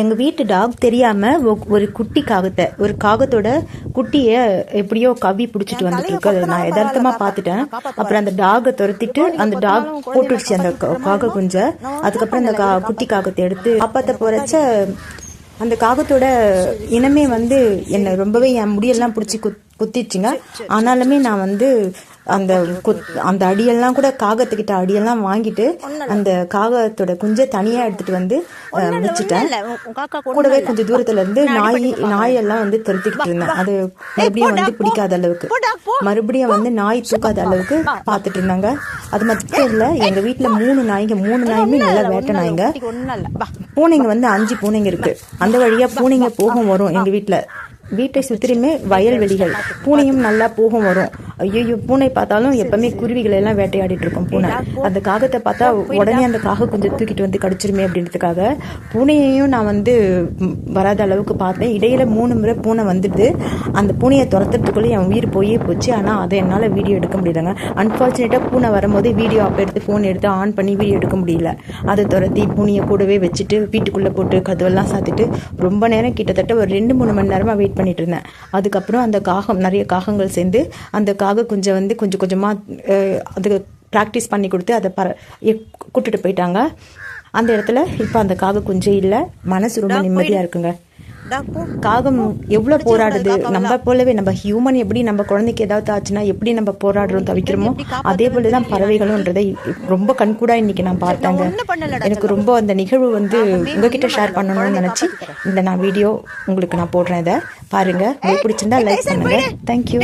எங்கள் வீட்டு டாக் தெரியாமல் ஒரு குட்டி காகத்தை ஒரு காகத்தோட குட்டியை எப்படியோ கவி பிடிச்சிட்டு வந்துட்டு இருக்கு அதை நான் யதார்த்தமாக பார்த்துட்டேன். அப்புறம் அந்த டாகை துரத்திட்டு அந்த டாக் போட்டுடுச்சு அந்த காக குஞ்சை அதுக்கப்புறம் அந்த கா குட்டி காகத்தை எடுத்து காப்பாற்ற போகிறச்ச அந்த காகத்தோட இனமே வந்து என்னை ரொம்பவே என் முடியெல்லாம் பிடிச்சி குத் குத்திச்சுங்க ஆனாலுமே நான் வந்து அந்த அந்த அடியெல்லாம் கூட காகத்துக்கிட்ட அடியெல்லாம் வாங்கிட்டு அந்த காகத்தோட குஞ்சை தனியாக எடுத்துட்டு வந்து வச்சுட்டேன் கூடவே கொஞ்சம் தூரத்துல இருந்து நாய் நாயெல்லாம் வந்து துரத்திக்கிட்டு இருந்தேன். அது மறுபடியும் வந்து பிடிக்காத அளவுக்கு. மறுபடியும் வந்து நாய் தூக்காத அளவுக்கு பார்த்துட்டு இருந்தாங்க. அது மட்டும் இல்ல எங்க வீட்ல மூணு நாய்ங்க மூணு நாயுமே நல்ல வேட்டை நாய்ங்க பூனைங்க வந்து அஞ்சு பூனைங்க இருக்கு. அந்த வழியா பூனைங்க போகும் வரும் எங்க வீட்ல. வீட்டை சுற்றிலுமே வயல்வெளிகள் பூனையும் நல்லா போகும் வரும். ஐயோ பூனை பார்த்தாலும் எப்பவுமே குருவிகளை எல்லாம் வேட்டையாடிட்டு இருக்கும் பூனை. அந்த காகத்தை பார்த்தா உடனே அந்த காகம் கொஞ்சம் தூக்கிட்டு வந்து கடிச்சிருமே அப்படின்றதுக்காக பூனையையும் நான் வந்து வராத அளவுக்கு பார்த்தேன். இடையில மூணு முறை பூனை வந்துட்டு அந்த பூனையை துரத்துறதுக்குள்ளே என் உயிர் போயே போச்சு. ஆனால் அதை என்னால் வீடியோ எடுக்க முடியலங்க. அன்ஃபார்ச்சுனேட்டாக பூனை வரும்போது வீடியோ அப்போ எடுத்து ஃபோன் எடுத்து ஆன் பண்ணி வீடியோ எடுக்க முடியல. அதை துரத்தி பூனையை கூடவே வச்சுட்டு வீட்டுக்குள்ளே போட்டு கதவெல்லாம் சாத்திட்டு ரொம்ப நேரம் கிட்டத்தட்ட ஒரு ரெண்டு மூணு மணி நேரமாக வெயிட் பண்ணிட்டு இருந்தேன். அதுக்கப்புறம் அந்த காகம் நிறைய காகங்கள் சேர்ந்து அந்த காக கொஞ்சம் வந்து கொஞ்சம் கொஞ்சமாக அதுக்கு ப்ராக்டிஸ் பண்ணி கொடுத்து அதை பர கூட்டிட்டு போயிட்டாங்க. அந்த இடத்துல இப்போ அந்த காக குஞ்சே இல்லை. மனசு ரொம்ப நிம்மதியாக இருக்குங்க. காகம் எவ்வளோ போராடுது? நம்ம போலவே நம்ம ஹியூமன் எப்படி நம்ம குழந்தைக்கு ஏதாவது ஆச்சுன்னா எப்படி நம்ம போராடுறோம் தவிக்கிறோமோ அதே போல தான் பறவைகளும்ன்றதை ரொம்ப கண்கூடா இன்னைக்கு நான் பார்த்தாங்க. எனக்கு ரொம்ப அந்த நிகழ்வு வந்து உங்ககிட்ட ஷேர் பண்ணணும்னு நினச்சி இந்த நான் வீடியோ உங்களுக்கு நான் போடுறேன் இதை. பாருங்க. உங்களுக்கு பிடிச்சிருந்தா லைக் பண்ணுங்க. தேங்க்யூ